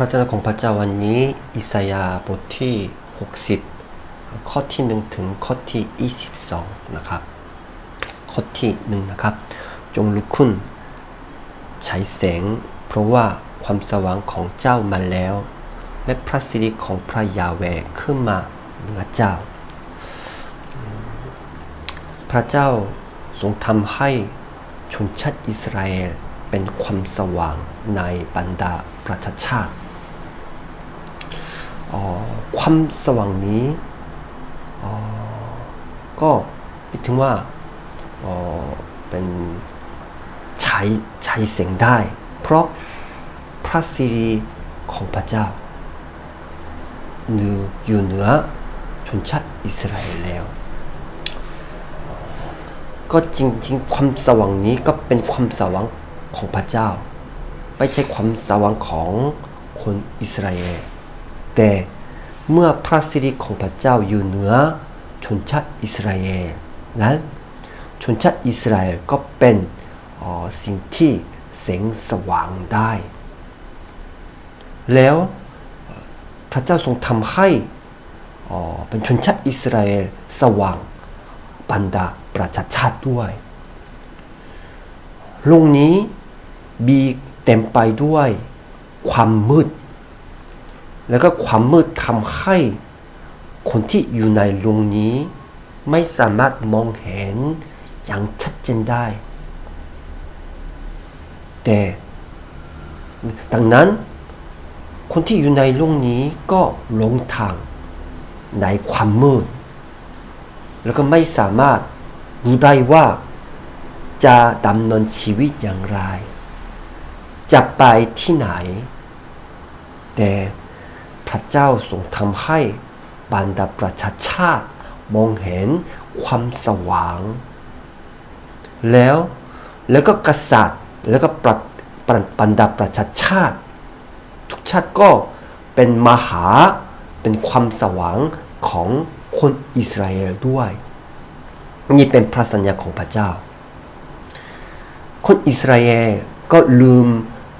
ระเจ้าของพระเจ้าวันนี้ อิสยาห์บทที่ 60 ข้อที่ 1 ถึงข้อที่ 22 นะครับ ข้อที่หนึ่งนะครับ จงลุกขึ้นใช้แสง เพราะว่าความสว่างของเจ้ามาแล้ว และพระสิริของพระยาเวขึ้นมาเหนือเจ้า พระเจ้าทรงทำให้ชนชาติอิสราเอลเป็นความสว่างในบรรดาประชาชาติ ความสว่างนี้ก็หมายถึงว่าเป็นใช้ใช้เสียงได้ เพราะพระสิริของพระเจ้าเหนืออยู่เหนือชนชาติอิสราเอลแล้ว ก็จริงๆ ความสว่างนี้ก็เป็นความสว่างของพระเจ้า ไม่ใช่ความสว่างของคนอิสราเอล แต่เมื่อพระสิริของพระเจ้าอยู่เหนือชนชาติอิสราเอลนั้นชนชาติอิสราเอลก็เป็นออสิ่งที่แสงสว่างได้ แล้วพระเจ้าทรงทำให้อ๋อเป็นชนชาติอิสราเอลสว่างบรรดาประชาชาติด้วยโลกนี้มีเต็มไปด้วยความมืด แล้วก็ความมืดทำให้ คนที่อยู่ในโลกนี้ ไม่สามารถมองเห็นอย่างชัดเจนได้ แต่ดังนั้น คนที่อยู่ในโลกนี้ก็หลงทางในความมืด แล้วก็ไม่สามารถรู้ได้ว่าจะดำเนินชีวิตอย่างไร จะไปที่ไหน แต่ พระเจ้าทรงทำให้บรรดาประชาชาติมองเห็นความสว่าง แล้วแล้วก็กษัตริย์แล้วก็ประบรรดาประชาชาติ ทุกชาติก็เป็นมหาเป็นความสว่างของคนอิสราเอลด้วย นี่เป็นพระสัญญาของพระเจ้า คนอิสราเอลก็ลืม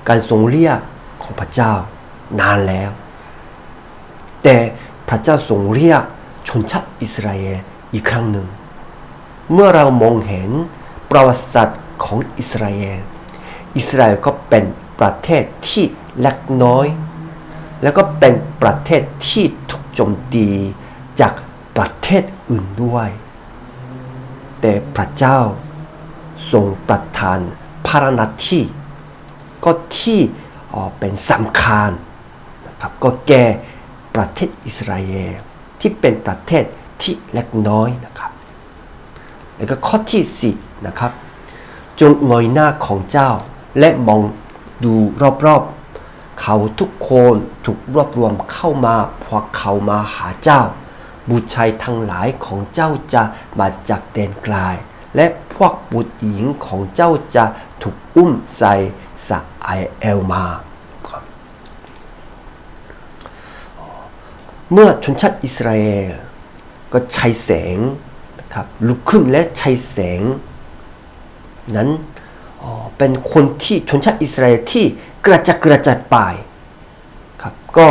การทรงเรียกของพระเจ้านานแล้ว แต่พระเจ้าทรงเรียกชนชาติอิสราเอลอีกครั้งหนึ่ง เมื่อเรามองเห็นประวัติศาสตร์ของอิสราเอล อิสราเอลก็เป็นประเทศที่เล็กน้อย แล้วก็เป็นประเทศที่ถูกโจมตีจากประเทศอื่นด้วย แต่พระเจ้าทรงประทานภารณาที่ก็ที่เป็นสำคัญนะครับก็แก่ ประเทศอิสราเอลที่เป็นประเทศที่เล็กน้อยนะครับ แล้วก็ข้อที่สี่นะครับจงเงยหน้าของเจ้าและมองดูรอบๆ เขาทุกคนถูกรวบรวมเข้ามาพวกเขามาหาเจ้า บุตรชายทั้งหลายของเจ้าจะมาจากแดนไกลและพวกบุตรหญิงของเจ้าจะถูกอุ้มใส่สะไอเอลมา เมื่อชนชาติอิสราเอลก็ใช้แสงนะครับลุกขึ้นและใช้แสง นั้นเป็นคนที่ชนชาติอิสราเอลที่กระจัดกระจายไปครับก็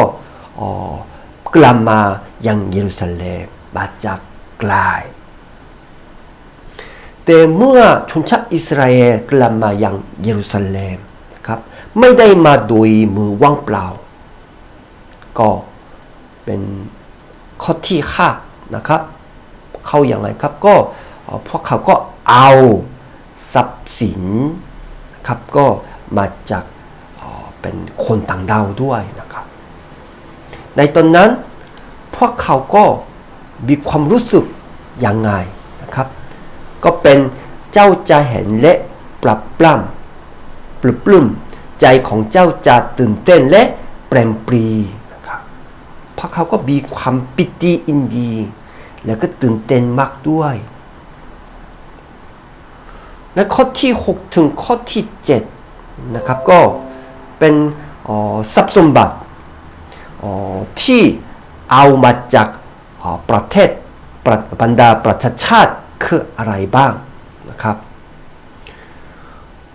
กลับมายังเยรูซาเล็มมาจากไกลแต่เมื่อชนชาติอิสราเอลกลับมายังเยรูซาเล็มครับไม่ได้มาโดยมือว่างเปล่า ก็ เป็นข้อที่ห้านะครับเข้าอย่างไรครับก็พวกเขาก็เอาทรัพย์สินครับก็มาจากเป็นคนต่างดาวด้วยนะครับ ในตอนนั้นพวกเขาก็มีความรู้สึกยังไงนะครับ ก็เป็นเจ้าจะเห็นและปรับปล้ำปลุกปลื้มใจของเจ้าจะตื่นเต้นและเปรมปรีน พวกเขาก็มีความปิติอินดี แล้วก็ตื่นเต้นมากด้วย และข้อที่ 6 ถึงข้อที่ 7 นะครับ ก็เป็นทรัพย์สมบัติที่เอามาจากประเทศบรรดาประชาชาติคืออะไรบ้างนะครับ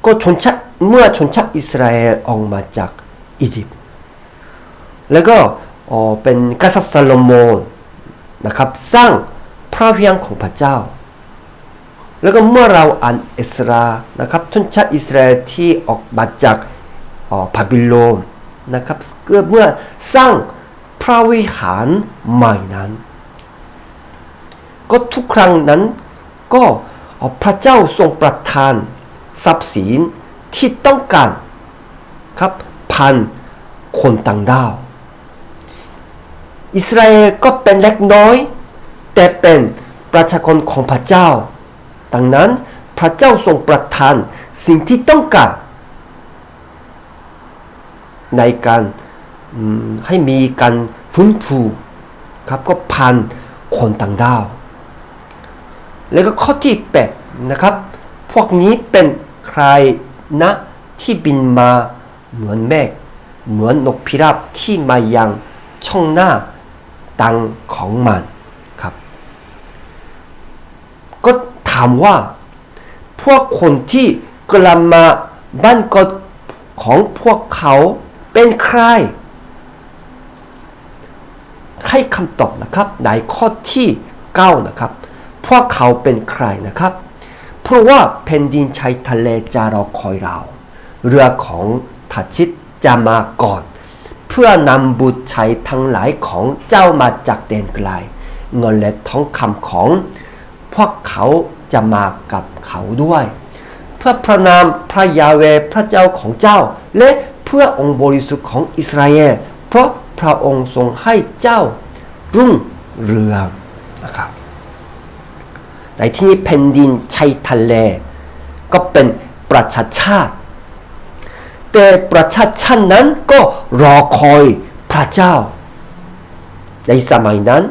ก็ชนชาติเมื่อชนชาติอิสราเอลออกมาจากอียิปต์แล้วก็ อ๋อเป็นกษัตริย์ซาโลโมนนะครับ สร้างพระวิหารของพระเจ้า แล้วก็เมื่อเราอ่านเอสรานะครับชนชาติอิสราเอลที่ออกมาจากอ๋อบาบิโลนนะครับก็เมื่อสร้างพระวิหารใหม่นั้น ก็ทุกครั้งนั้นก็พระเจ้าทรงประทานทรัพย์สินที่ต้องการครับพันคนต่างดาว อิสราเอลก็เป็นเล็กน้อย แต่เป็นประชากรของพระเจ้า ดังนั้นพระเจ้าทรงประทานสิ่งที่ต้องการในการให้มีการฟื้นฟูครับก็พันคนต่างดาว แล้วก็ข้อที่แปดนะครับ พวกนี้เป็นใครนะที่บินมาเหมือนเมฆเหมือนนกพิราบที่มายังช่องหน้า ตังของมันครับ ก็ถามว่า พวกคนที่กลับมาบ้านกดของพวกเขาเป็นใคร ให้คำตอบนะครับ ในข้อที่ 9 นะครับ พวกเขาเป็นใครนะครับ เพราะว่าแผ่นดินชายทะเลจะรอคอยเรา เรือของทัชิตจะมาก่อน พื่อนำบุตรชัยทั้งหลายของเจ้ามาจากแดนไกล เงินและทองคำของ พวกเขาจะมากับเขาด้วย เพื่อพระนามพระยาเวห์พระเจ้าของเจ้า และเพื่อองค์บริสุทธิ์ของอิสราเอลเพราะพระองค์ทรงให้เจ้ารุ่งเรืองนะครับในที่นี้แผ่นดินชายทะเล ก็เป็นประชาชาติ แต่ประชาชาตินั้นก็รอคอยพระเจ้า ในสมัยนั้น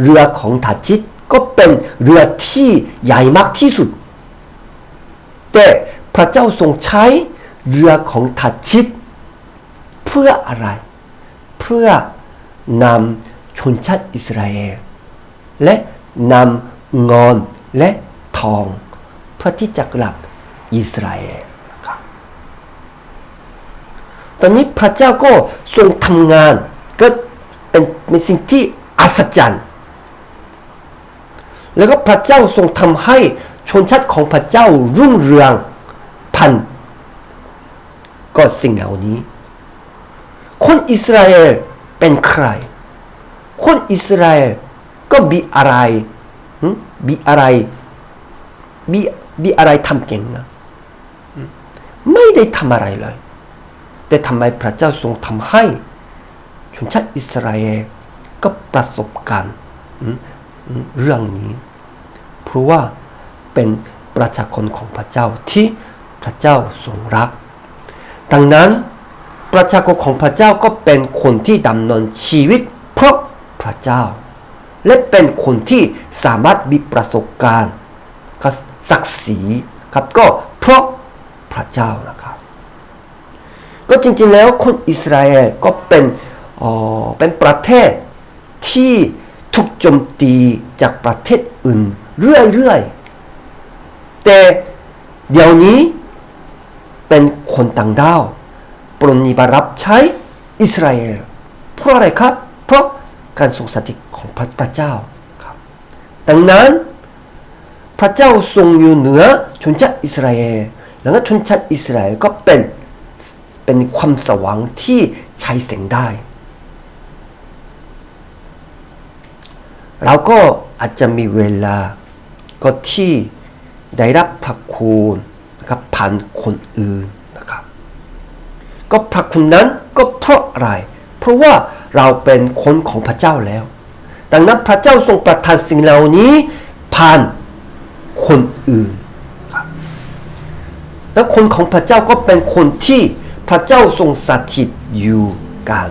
เรือของทัจิตก็เป็นเรือที่ใหญ่มากที่สุด แต่พระเจ้าทรงใช้เรือของทัจิต เพื่ออะไร เพื่อนำชนชาติอิสราเอลและนำเงินและทอง เพื่อที่จะกลับอิสราเอลครับ ตอนนี้พระเจ้าก็ทรงทำงานก็เป็นเป็นสิ่งที่อัศจรรย์ แล้วก็พระเจ้าทรงทำให้ชนชาติของพระเจ้ารุ่งเรืองพันก็สิ่งเหล่านี้ คนอิสราเอลเป็นใคร คนอิสราเอลก็มีอะไรมีอะไรมีมีอะไรทำเก่งนะ ไม่ได้ทำอะไรเลย แต่ทำไมพระเจ้าทรงทำให้ชนชาติอิสราเอลก็ประสบการณ์เรื่องนี้ เพราะว่าเป็นประชากรของพระเจ้าที่พระเจ้าทรงรัก ดังนั้นประชากรของพระเจ้าก็เป็นคนที่ดำเนินชีวิต เพราะพระเจ้า และเป็นคนที่สามารถมีประสบการณ์กับศักดิ์ศรีครับก็เพราะพระเจ้านะครับ ก็จริงๆแล้วคนอิสราเอลก็เป็นเป็นประเทศที่ถูกโจมตีจากประเทศอื่นเรื่อยๆ แต่เดี๋ยวนี้เป็นคนต่างด้าวปรนนิบารับใช้อิสราเอลเพราะอะไรครับ เพราะการทรงสถิตของพระเจ้าครับดังนั้นพระเจ้าทรงอยู่เหนือชนชาติอิสราเอลแล้วก็ชนชาติอิสราเอลก็เป็น เป็นความสว่างที่ใช้แสงได้ เราก็อาจจะมีเวลาก็ที่ได้รับพระคุณนะครับผ่านคนอื่นนะครับ ก็พระคุณนั้นก็เพราะอะไร เพราะว่าเราเป็นคนของพระเจ้าแล้ว ดังนั้นพระเจ้าทรงประทานสิ่งเหล่านี้ผ่านคนอื่น แล้วคนของพระเจ้าก็เป็นคนที่ พระเจ้าทรงสถิตอยู่กัน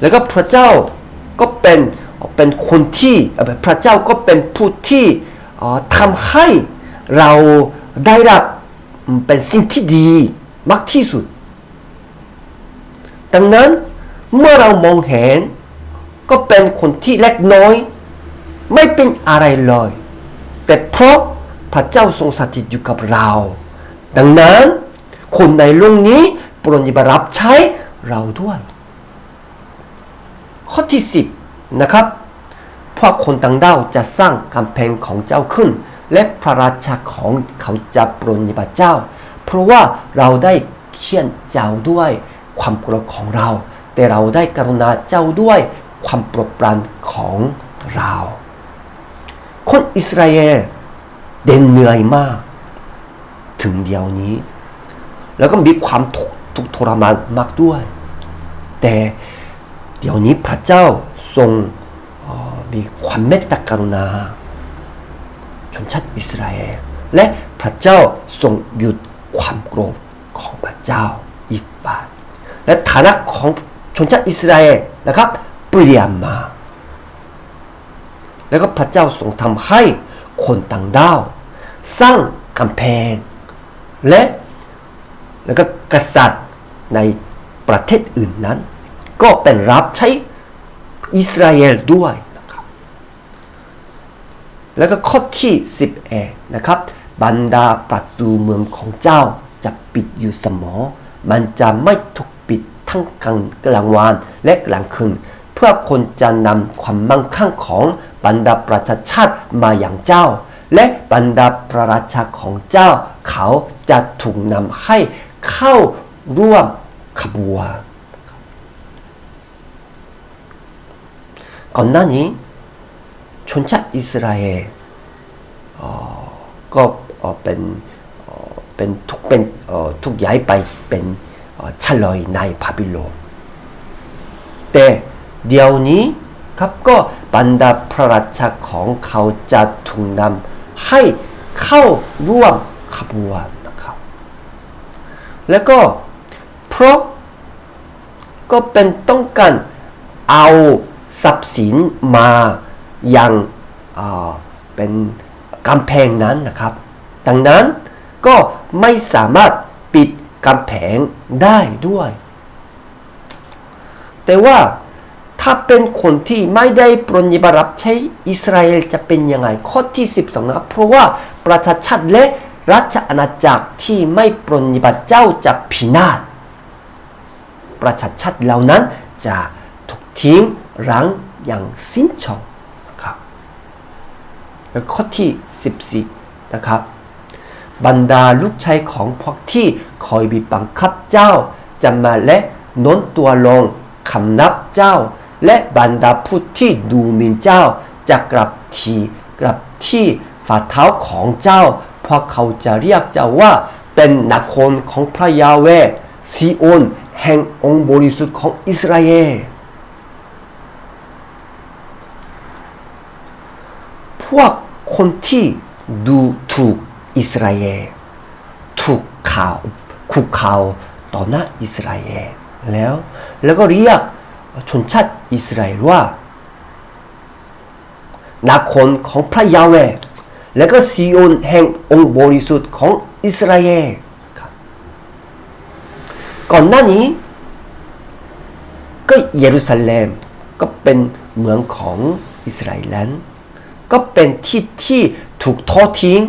แล้วก็พระเจ้าก็เป็นเป็นคนที่พระเจ้าก็เป็นผู้ที่ทำให้เราได้รับเป็นสิ่งที่ดีมากที่สุด ดังนั้นเมื่อเรามองเห็นก็เป็นคนที่เล็กน้อย ไม่เป็นอะไรเลย แต่เพราะพระเจ้าทรงสถิตอยู่กับเรา ดังนั้น คนในโลกนี้ปรดอย่ามารับใช้เราด้วย ข้อที่ 10 นะครับพวกคนต่างด้าวจะสร้างกำแพงของเจ้าขึ้น และพระราชาของเขาจะปรนนิบัติเจ้า เพราะว่าเราได้เขียนเจ้าด้วยความโกรธของเรา แต่เราได้กรุณาเจ้าด้วยความโปรดปรานของเรา คนอิสราเอลเด่นเหนื่อยมาก ถึงเดียวนี้ แล้วก็มีความทุกข์ทุกข์ทรมานมากด้วย แต่เดี๋ยวนี้พระเจ้าทรงมีความเมตตากรุณา ชนชาติอิสราเอลและพระเจ้าทรงหยุดความโกรธของพระเจ้าอีกบาทและฐานะของชนชาติอิสราเอลนะครับเปลี่ยนมา แล้วก็พระเจ้าทรงทำให้คนต่างด้าว สร้างกำแพง และ แล้วก็กษัตริย์ในประเทศอื่นนั้น ก็เป็นรับใช้อิสราเอลด้วยนะครับ แล้วก็ข้อที่10เอนะครับ บรรดาประตูเมืองของเจ้าจะปิดอยู่เสมอ มันจะไม่ถูกปิดทั้งกลางกลางวันและกลางคืน เพื่อคนจะนำความมั่งคั่งของบรรดาประชาชาติมาอย่างเจ้า และบรรดาประราชาของเจ้า เขาจะถูกนำให้ เข้าร่วมขบวนก่อนหน้านี้ชนชาติอิสราเอลก็เอ่อเป็นเป็นทุกเป็นทุกย้ายไปเป็นชลอยในพาบิโลนแต่เดี๋ยวนี้ครับก็บรรดาพระราชาของเขาจะถูกนำให้เข้าร่วมขบวน แล้วก็เพราะก็เป็นต้องการเอาทรัพย์สินมายังอ่าเป็นกำแพงนั้นนะครับ ดังนั้นก็ไม่สามารถปิดกำแพงได้ด้วย แต่ว่าถ้าเป็นคนที่ไม่ได้ปรนิบัติรับใช้อิสราเอลจะเป็นยังไงข้อที่ 12นะครับเพราะว่าประชาชาติและ รัชอาณาจักรที่ไม่ปรนนิบัติเจ้าจะพินาศประชาชาติเหล่านั้นจะถูกทิ้งรั้งอย่างสิ้นเชิงนะครับแล้วข้อที่ 14 นะครับ บรรดาลูกชายของพวกที่คอยบีบบังคับเจ้าจะมาและโน้นตัวลงคำนับเจ้า และบรรดาผู้ที่ดูหมิ่นเจ้าจะกลับทีกลับที่ฝ่าเท้าของเจ้า เพราะเขาจะเรียกเจ้าว่าเป็นนครของพระยาเวห์ซีโอนแห่งองค์บริสุทธิ์ของอิสราเอลพวกคนที่ดูถูกอิสราเอลถูกข่าวคุกข่าวต่อหน้าอิสราเอลแล้ว แล้วก็เรียกชนชาติอิสราเอลว่านาคนของพระยาเวห์ และก็ซีโอนแห่งองค์บริสุทธิ์ของอิสราเอลครับก่อนหน้านี้ ก็เยรูซาเล็มก็เป็นเมืองของอิสราเอลนั้นก็เป็นที่ที่ถูกทอดทิ้ง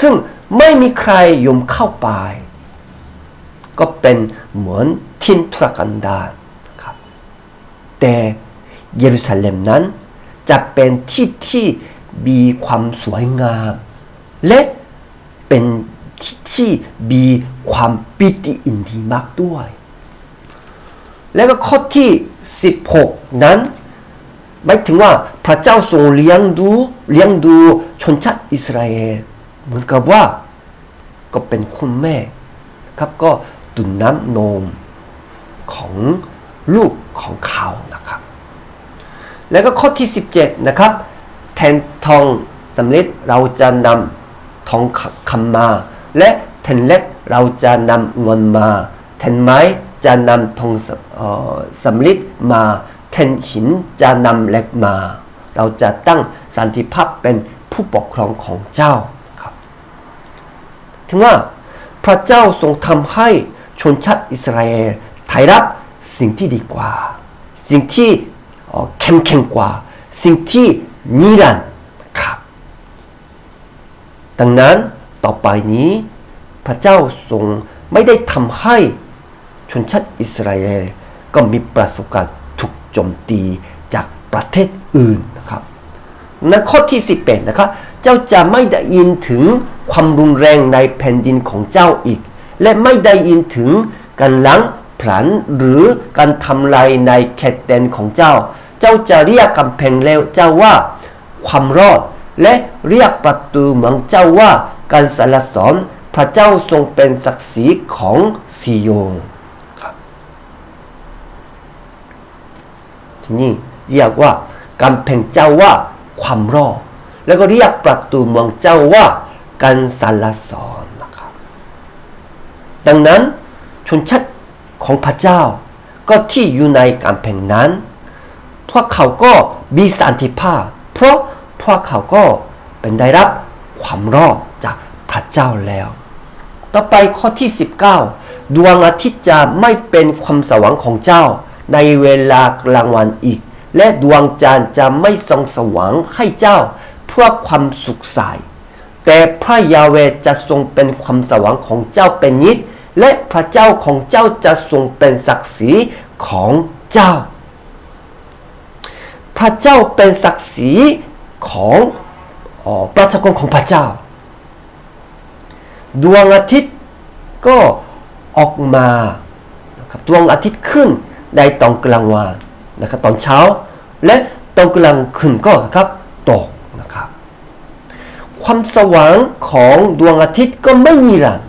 ซึ่งไม่มีใครยมเข้าไป ก็เป็นเหมือนทินทุรกันดารครับแต่เยรูซาเล็มนั้นจะเป็นที่ที่ มีความสวยงาม และเป็นที่ที่มีความปิติอินดีมากด้วย แล้วก็ข้อที่ 16 นั้นหมายถึงว่าพระเจ้าทรงเลี้ยงดูเลี้ยงดูชนชาติอิสราเอลเหมือนกับว่าก็เป็นคุณแม่ครับก็ดุนน้ำนมของลูกของเขานะครับ แล้วก็ข้อที่ 17 นะครับ แทนทองสำริดเราจะนำทองคำมา และแทนเล็กเราจะนำเงินมาแทนไม้จะนำทองสำริดมาแทนหินจะนำเหล็กมา เราจะตั้งสันติภาพเป็นผู้ปกครองของเจ้าครับ ถึงว่าพระเจ้าทรงทำให้ชนชาติอิสราเอลไถ่รับสิ่งที่ดีกว่า สิ่งที่เข้มแข็งกว่า สิ่งที่ นิรันดร์ครับดังนั้นต่อไปนี้ พระเจ้าทรงไม่ได้ทำให้ชนชาติอิสราเอลก็มีประสบการณ์ทุกข์โจมตีจากประเทศอื่นนะครับนั้นข้อที่11นะครับเจ้าจะไม่ได้ยินถึงความรุนแรงในแผ่นดินของเจ้าอีก และไม่ได้ยินถึงการล้างผลาญหรือการทำลายในเขตแดนของเจ้า เจ้าจะเรียกกำแพงแล้วเจ้าว่า ความรอด และเรียกประตูเมืองเจ้าว่าการสรรเสริญพระเจ้าทรงเป็นศักดิ์ศรีของซิโยนครับที่นี่เรียกว่ากำแพงเจ้าว่าความรอด แล้วก็เรียกประตูเมืองเจ้าว่าการสรรเสริญนะครับ ดังนั้นชนชั้นของพระเจ้าก็ที่อยู่ในกำแพงนั้น พวกเขาก็มีสันติภาพ เพราะพวกเขาก็เป็นได้รับความรอดจากพระเจ้าแล้ว ต่อไปข้อที่ 19 ดวงอาทิตย์จะไม่เป็นความสว่างของเจ้า ในเวลากลางวันอีก และดวงจันทร์จะไม่ส่องสว่างให้เจ้า เพื่อความสุขใสแต่พระยาเวจะทรงเป็นความสว่างของเจ้าเป็นนิดและพระเจ้าของเจ้าจะทรงเป็นศักดิ์ศรีของเจ้า พระเจ้าเป็นศักดิ์ศรีของออประชากรของพระเจ้า ดวงอาทิตย์ก็ออกมานะครับดวงอาทิตย์ขึ้นในตอนกลางวันนะครับตอนเช้า และตอนกลางคืนก็ครับตกนะครับความสว่างของดวงอาทิตย์ก็ไม่มีรันดร์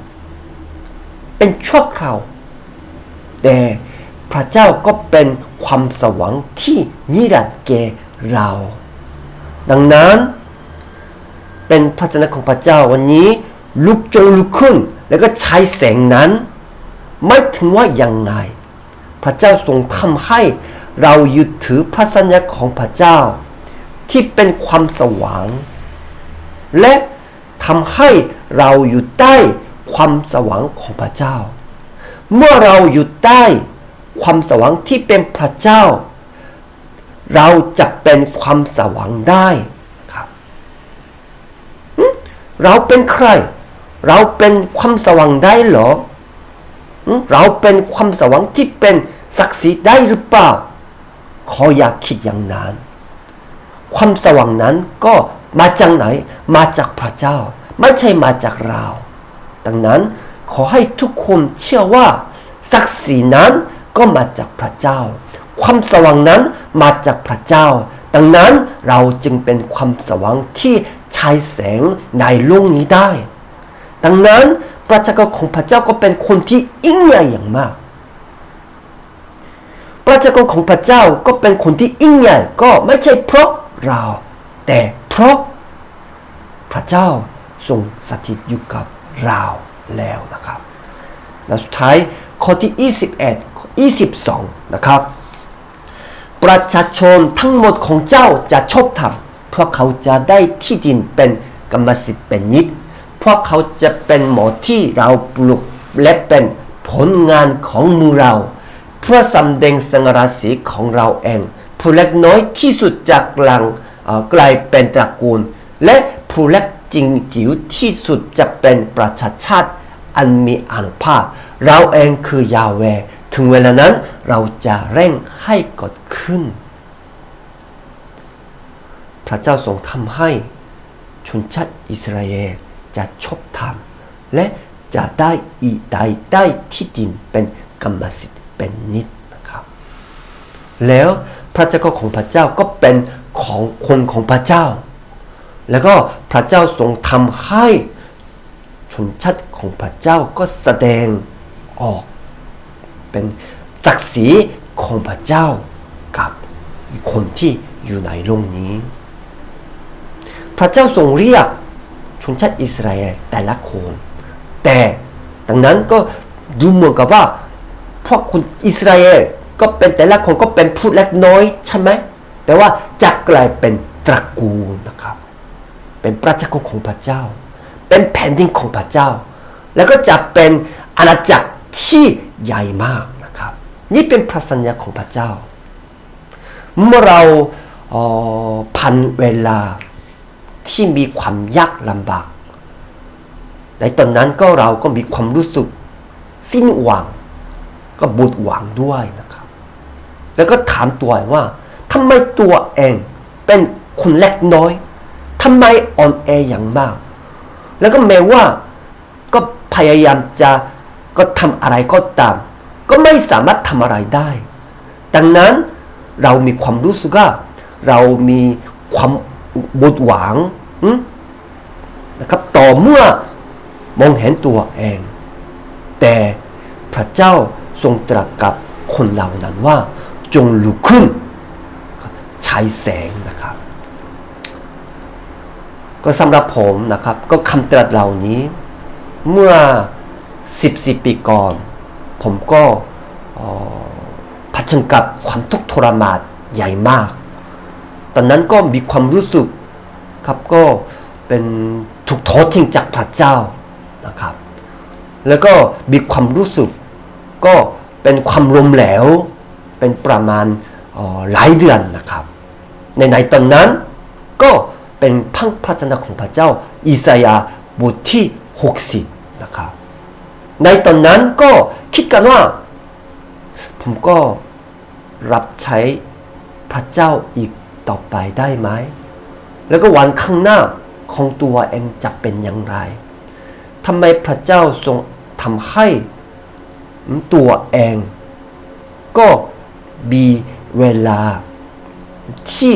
เป็นชั่วคราวแต่พระเจ้าก็เป็น ความสว่างที่นิรันดร์แก่เรา ดังนั้น เป็นพระเจ้าของพระเจ้าวันนี้ลุกจงลุกขึ้น แล้วก็ใช้แสงนั้น ไม่ถึงว่าอยังไง พระเจ้าทรงทำให้เรายึดถือพระสัญญาของพระเจ้า ที่เป็นความสว่างและทำให้เราอยู่ใต้ความสว่างของพระเจ้า เมื่อเราอยู่ใต้ ความสว่างที่เป็นพระเจ้า เราจะเป็นความสว่างได้ครับเราเป็นใคร เราเป็นความสว่างได้หรอ เราเป็นความสว่างที่เป็นศักดิ์ศรีได้หรือเปล่าขออย่าคิดอย่างนั้น ความสว่างนั้นก็มาจากไหน มาจากพระเจ้า ไม่ใช่มาจากเรา ดังนั้นขอให้ทุกคนเชื่อว่าศักดิ์ศรีนั้น ก็มาจากพระเจ้า ความสว่างนั้นมาจากพระเจ้า ดังนั้นเราจึงเป็นความสว่างที่ฉายแสงในโลกนี้ได้ ดังนั้นพระเจ้าของพระเจ้าก็เป็นคนที่ยิ่งใหญ่อย่างมาก พระเจ้าของพระเจ้าก็เป็นคนที่ยิ่งใหญ่ก็ไม่ใช่เพราะเรา แต่เพราะพระเจ้าทรงสถิตอยู่กับเราแล้วนะครับและสุดท้ายข้อที่ 21 22 นะครับ ประชาชนทั้งหมดของเจ้าจะชอบธรรมเพราะเขาจะได้ที่ดินเป็นกรรมสิทธิ์เป็นนิดเพราะเขาจะเป็นหมอที่เราปลูกและเป็นผลงานของมือเรา เพื่อสำแดงสังราศีของเราเองผู้เล็กน้อยที่สุดจากกลางกลายเป็นตระกูล และผู้เล็กจริงจิ๋วที่สุดจะเป็นประชาชาติอันมีอนุภาพ เราเองคือยาเว ถึงเวลานั้นเราจะเร่งให้กดขึ้น พระเจ้าทรงทำให้ชนชาติอิสราเอลจะชอบธรรม และจะได้อีได้ได้ที่ดินเป็นกรรมสิทธิ์เป็นนิดนะครับ แล้วพระเจ้าของพระเจ้าก็เป็นของคนของพระเจ้า แล้วก็พระเจ้าทรงทำให้ชนชาติของพระเจ้าก็แสดงออก เป็นศักดิ์ศรีของพระเจ้ากับคนที่อยู่ในโลกนี้ พระเจ้าทรงเรียกชนชาติอิสราเอลแต่ละคนแต่ดังนั้นก็ดูเหมือนกับว่าพวกคนอิสราเอลก็เป็นแต่ละคนก็เป็นผู้เล็กน้อยใช่ไหมแต่ว่าจะกลายเป็นตระกูลนะครับ เป็นประชากรของพระเจ้า เป็นแผ่นดินของพระเจ้า แล้วก็จะเป็นอาณาจักร ที่ใหญ่มากนะครับ นี่เป็นพระสัญญาของพระเจ้า เมื่อเราพันเวลาที่มีความยากลำบาก ในตอนนั้นก็เราก็มีความรู้สึก สิ้นหวัง ก็บุดหวังด้วยนะครับ แล้วก็ถามตัวเองว่าทำไมตัวเองเป็นคนเล็กน้อยทำไมอ่อนแออย่างมาก แล้วก็แม้ว่าก็พยายามจะ ก็ทำอะไรก็ตาม ก็ไม่สามารถทำอะไรได้ ดังนั้นเรามีความรู้สึกว่าเรามีความบดหวังนะครับต่อเมื่อมองเห็นตัวเอง แต่พระเจ้าทรงตรัสกับคนเหล่านั้นว่า จงลุกขึ้นใช้แสงนะครับ ก็สำหรับผมนะครับ ก็คำตรัสเหล่านี้ เมื่อ สิบสิปีก่อน ผมก็เอ่อเผชิญกับความทุกข์ทรมานใหญ่มาก ตอนนั้นก็มีความรู้สึกครับก็เป็นถูกทอดทิ้งจากพระเจ้านะครับ แล้วก็มีความรู้สึกก็เป็นความลมเหลวเป็นประมาณหลายเดือนนะครับ ในในตอนนั้นก็เป็นพังพระชนะของพระเจ้า อิสยาบทที่ 60 นะครับ ในตอนนั้นก็คิดกันว่า ผมก็รับใช้พระเจ้าอีกต่อไปได้ไหม แล้วก็วันข้างหน้าของตัวเองจะเป็นอย่างไรทำไมพระเจ้าทรงทำให้ตัวเอง ก็มีเวลาที่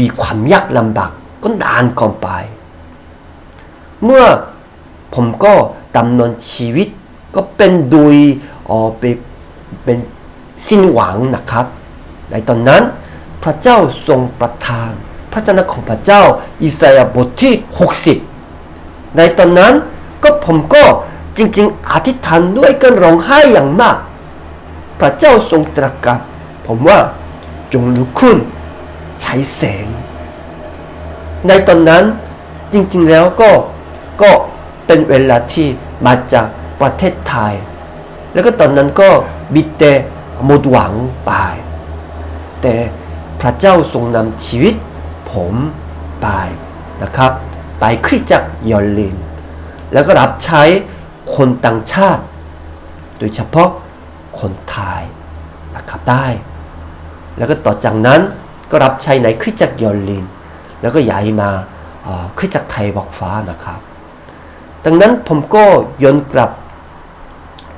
มีความยากลำบากก็นานก่อนไป เมื่อผมก็ดำเนินชีวิต ก็เป็นโดยเออเป็นเป็นสิ้นหวังนะครับ ในตอนนั้นพระเจ้าทรงประทาน พระจ้าของพระเจ้าอิสยาห์บทที่ 60 ในตอนนั้นก็ผมก็จริงๆ อธิษฐานด้วยกันร้องไห้อย่างมาก พระเจ้าทรงตรัสกับผมว่าจงลุกขึ้นใช้แสง ในตอนนั้นจริงๆแล้วก็ก็เป็นเวลาที่มาจาก ประเทศไทย แล้วก็ตอนนั้นก็มีแต่หมดหวังไป แต่พระเจ้าทรงนำชีวิตผมไปนะครับ ไปคริสจักรยอลิน แล้วก็รับใช้คนต่างชาติ โดยเฉพาะคนไทยนะครับได้ แล้วก็ต่อจากนั้นก็รับใช้ในคริสจักรยอลิน แล้วก็ย้ายมาคริสจักรไทยบอกฟ้านะครับ ดังนั้นผมก็ย้อนกลับ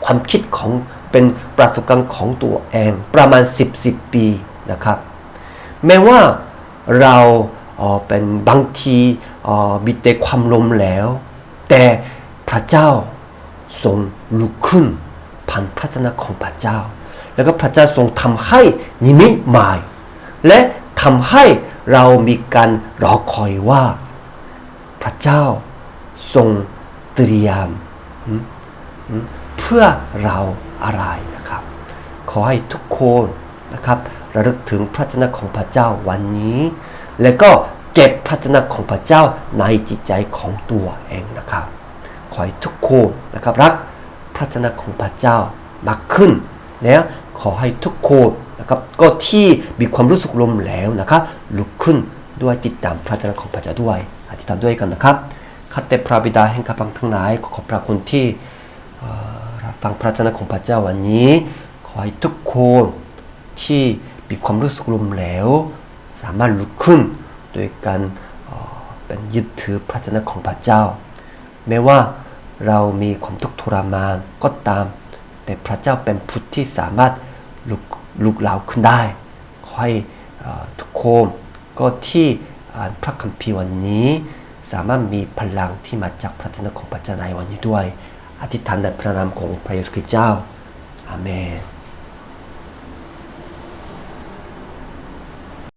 ความคิดของเป็นประสบการณ์ของตัวเองประมาณ 10 10 ปีนะครับแม้ว่าเราเออเป็นบางทีเอ่อมีแต่ความล้มเหลวแต่พระเจ้าทรงลุกขึ้นผ่านพระเจ้าของพระเจ้า แล้วก็พระเจ้าทรงทำให้นิมิตใหม่และทำให้เรามีการรอคอยว่า พระเจ้าทรงเตรียมอืม พื่อเราอะไรนะครับ ขอให้ทุกคนนะครับระลึกถึงพระเจ้าของพระเจ้าวันนี้ แล้วก็เก็บพระเจ้าของพระเจ้าในจิตใจของตัวเองนะครับ ขอให้ทุกคนนะครับรักพระเจ้าของพระเจ้ามากขึ้น แล้วขอให้ทุกคนนะครับก็ที่มีความรู้สึกลมเหลวนะครับลุกขึ้นด้วยติดตามพระเจ้าของพระเจ้าด้วยอธิษฐานด้วยกันนะครับข้าแต่พระบิดาแห่งข้าพงทั้งหลายขอขอบพระคุณที่ ฟังพระเจ้าของพระเจ้าวันนี้ ขอให้ทุกคนที่มีความรู้สึกลมเหลวสามารถลุกขึ้นโดยการเเป็นยึดถือพระเจ้าของพระเจ้า แม้ว่าเรามีความทุกข์ทรมานก็ตาม แต่พระเจ้าเป็นผู้ที่สามารถลุกลุกเราขึ้นได้ ขอให้ทุกคนก็ที่อ่านพระคัมภีร์วันนี้ สามารถมีพลังที่มาจากพระเจ้าของพระเจ้าในวันนี้ด้วย อธิษฐานในพร